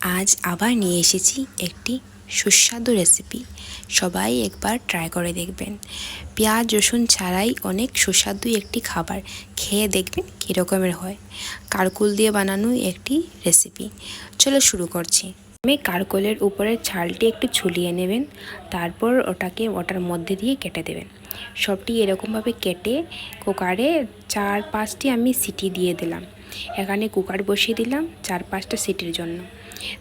আজ আবার নিয়ে এসেছি একটি সুস্বাদু রেসিপি সবাই একবার ট্রাই করে দেখবেন। পেঁয়াজ, রসুন ছাড়াই অনেক সুস্বাদু একটি খাবার। খেয়ে দেখবেন কীরকমের হয়। কারকুল দিয়ে বানানো একটি রেসিপি চলো শুরু করছি। আমি কারকলের উপরের ছালটি একটু ছুলিয়ে নেবেন। তারপর ওটাকে ওটার মধ্যে দিয়ে কেটে দেবেন। সবটি এরকমভাবে কেটে কুকারে চার পাঁচটি আমি সিটি দিয়ে দিলাম। এখানে কুকার বসিয়ে দিলাম চার পাঁচটা সিটির জন্য।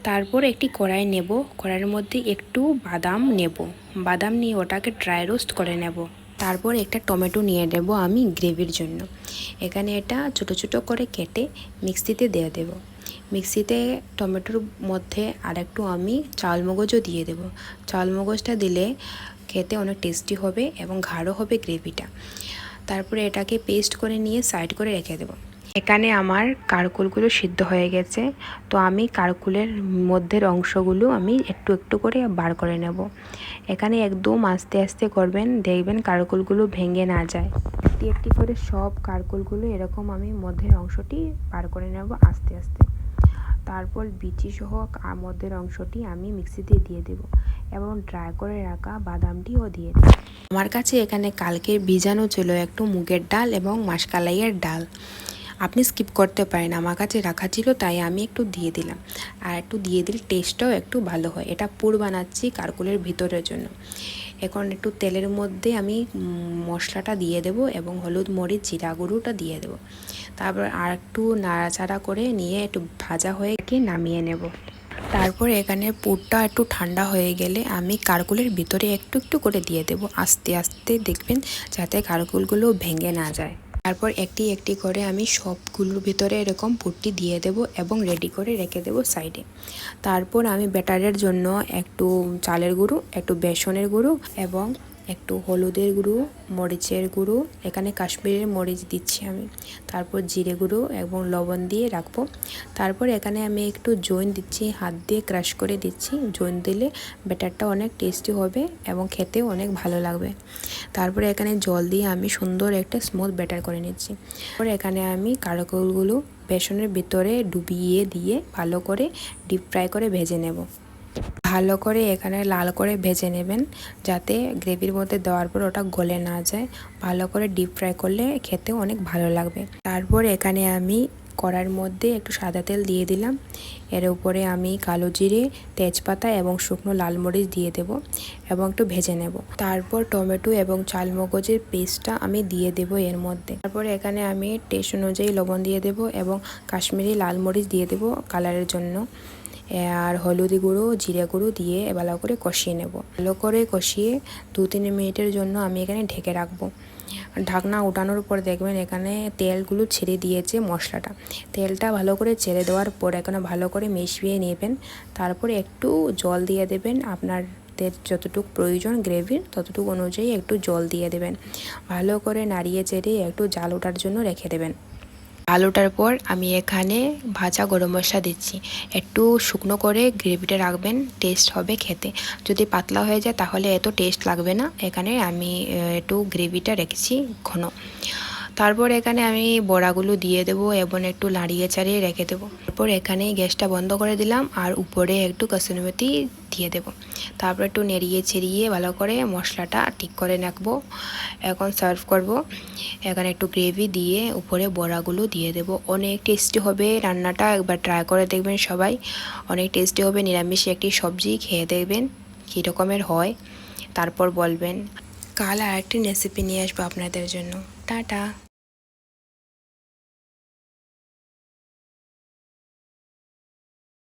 তারপর একটি কড়াই নেব, কড়াইয়ের মধ্যে একটু বাদাম নেব। বাদাম নিয়ে ওটাকে ড্রাই রোস্ট করে নেব। তারপর একটা টমেটো নিয়ে নেব আমি গ্রেভির জন্য। এখানে এটা ছোট ছোট করে কেটে মিক্সিতে দিয়ে দেব। মিক্সিতে টমেটোর মধ্যে আরেকটু আমি চাল মগজও দিয়ে দেব। চাল মগজটা দিলে খেতে অনেক টেস্টি হবে এবং গাঢ় হবে গ্রেভিটা। তারপরে এটাকে পেস্ট করে নিয়ে সাইড করে রেখে দেবো। এখানে আমার কারকুলগুলো সিদ্ধ হয়ে গেছে। তো আমি কারকুলের মধ্যের অংশগুলো আমি একটু একটু করে বার করে নেব। এখানে একদম আস্তে আস্তে করবেন, দেখবেন কারকুলগুলো ভেঙে না যায়। একটি একটি করে সব কারকুলগুলো এরকম আমি মধ্যের অংশটি বার করে নেব আস্তে আস্তে। তারপর বিচি সহ মধ্যের অংশটি আমি মিক্সিতে দিয়ে দেব এবং ড্রাই করে রাখা বাদামটিও দিয়ে দেব। আমার কাছে এখানে কালকের বীজাণু ছিল একটু মুগের ডাল এবং মাসকালাইয়ের ডাল। আপনি স্কিপ করতে পারেন। আমার কাছে রাখা ছিল, তাই আমি একটু দিয়ে দিলাম। আর একটু দিয়ে দিলে টেস্টটাও একটু ভালো হয়। এটা পুর বানাচ্ছি কারকুলের ভিতরের জন্য। এখন একটু তেলের মধ্যে আমি মশলাটা দিয়ে দেব এবং হলুদ মরিচ, জিরা গুঁড়োটা দিয়ে দেব। তারপর আর একটু নাড়াচাড়া করে নিয়ে একটু ভাজা হয়ে গিয়ে নামিয়ে নেব। তারপর এখানে পুরটা একটু ঠান্ডা হয়ে গেলে আমি কারকুলের ভিতরে একটু একটু করে দিয়ে দেব। আস্তে আস্তে দেখবেন যাতে কারকুলগুলো ভেঙে না যায়। তারপর একটি একটি করে আমি সবগুলোর ভিতরে এরকম পুটটি দিয়ে দেব এবং রেডি করে রেখে দেব সাইডে তারপর আমি ব্যাটারের জন্য একটু চালের গুঁড়ো, একটু বেসনের গুঁড়ো এবং একটু হলুদের গুঁড়ো, মরিচের গুঁড়ো, এখানে কাশ্মীরের মরিচ দিচ্ছি আমি। তারপর জিরে গুঁড়ো এবং লবণ দিয়ে রাখব। তারপর এখানে আমি একটু জৈন দিচ্ছি, হাত দিয়ে ক্রাশ করে দিচ্ছি। জৈন দিলে ব্যাটারটা অনেক টেস্টি হবে এবং খেতেও অনেক ভালো লাগবে। তারপরে এখানে জল দিয়ে আমি সুন্দর একটা স্মুথ ব্যাটার করে নিচ্ছি। তারপর এখানে আমি কারকলগুলো বেসনের ভিতরে ডুবিয়ে দিয়ে ভালো করে ডিপ ফ্রাই করে ভেজে নেব। ভালো করে এখানে লাল করে ভেজে নেবেন, যাতে গ্রেভির মধ্যে দেওয়ার পর ওটা গলে না যায়। ভালো করে ডিপ ফ্রাই করলে খেতে অনেক ভালো লাগবে। তারপর এখানে আমি কড়ার মধ্যে একটু সাদা তেল দিয়ে দিলাম। এর উপরে আমি কালো জিরে, তেজপাতা এবং শুকনো লাল মরিচ দিয়ে দেব এবং একটু ভেজে নেব। তারপর টমেটো এবং চালমগজের পেস্টটা আমি দিয়ে দেব এর মধ্যে। তারপর এখানে আমি টেস্ট অনুযায়ী লবণ দিয়ে দেব এবং কাশ্মীরি লাল মরিচ দিয়ে দেব কালারের জন্য। আর হলুদি গুঁড়ো, জিরে গুঁড়ো দিয়ে ভালো করে কষিয়ে নেব। ভালো করে কষিয়ে দু তিন মিনিটের জন্য আমি এখানে ঢেকে রাখব। ঢাকনা উঠানোর পর দেখবেন এখানে তেলগুলো ছেড়ে দিয়েছে মশলাটা। তেলটা ভালো করে ছেড়ে দেওয়ার পর এখানে ভালো করে মিশিয়ে নেবেন। তারপরে একটু জল দিয়ে দেবেন। আপনার যতটুকু প্রয়োজন গ্রেভির ততটুকু অনুযায়ী একটু জল দিয়ে দেবেন। ভালো করে নাড়িয়ে চেড়ে একটু জাল ওঠার জন্য রেখে দেবেন। আলুটার পর আমি এখানে ভাজা গরম মশলা দিচ্ছি। একটু শুকনো করে গ্রেভিটা রাখবেন টেস্ট হবে খেতে। যদি পাতলা হয়ে যায় তাহলে এত টেস্ট লাগবে না। এখানে আমি একটু গ্রেভিটা রেখেছি ঘন। তারপর এখানে আমি বড়াগুলো দিয়ে দেবো এবং একটু লাড়িয়ে চাড়িয়ে রেখে দেবো। তারপর এখানে গ্যাসটা বন্ধ করে দিলাম আর উপরে একটু কসুরিমেথি দিয়ে দেবো। তারপর একটু নেড়িয়ে ছেড়িয়ে ভালো করে মশলাটা ঠিক করে রাখব এখন সার্ভ করব। এখানে একটু গ্রেভি দিয়ে উপরে বড়াগুলো দিয়ে দেবো। অনেক টেস্টি হবে রান্নাটা, একবার ট্রাই করে দেখবেন সবাই। অনেক টেস্টি হবে, নিরামিষ একটি সবজি খেয়ে দেখবেন কী রকমের হয়। তারপর বলবেন, কাল আর একটি রেসিপি নিয়ে আসব আপনাদের জন্য। টাটা।